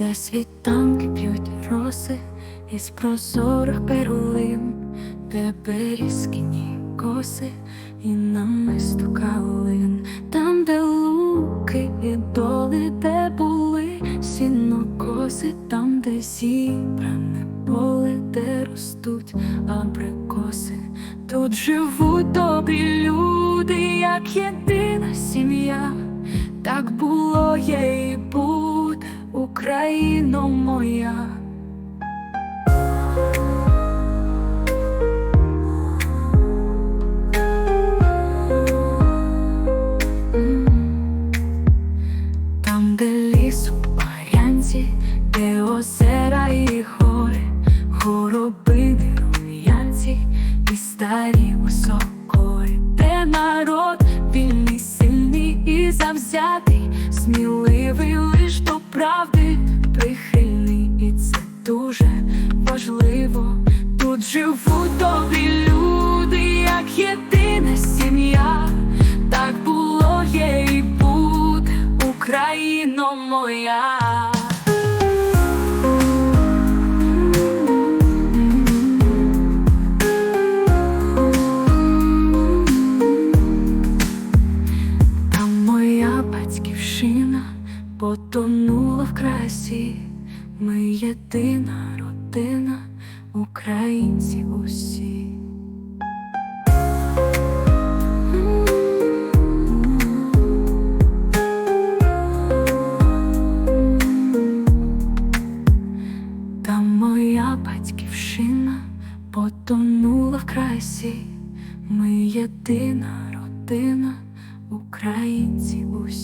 на світанки п'ють роси із прозорих перлин, де берізкині коси і намисто калин, там, де луки і доли, де були сінокоси, там, де зібране поле, де ростуть абрикоси. Тут живуть добрі люди, як єдина сім'я. Так було є і буде, Україно моя. Там, де ліс де озера і гори, рум'янці і старі високої, де народ вільний, сильний і завзятий, сміливий лиш до правди, живуть добрі люди, як єдина сім'я. Так було є і буде, Україно моя. Там моя батьківщина потонула в красі. Ми єдина родина, українці усі. Там моя батьківщина потонула в красі. Ми єдина родина, українці усі.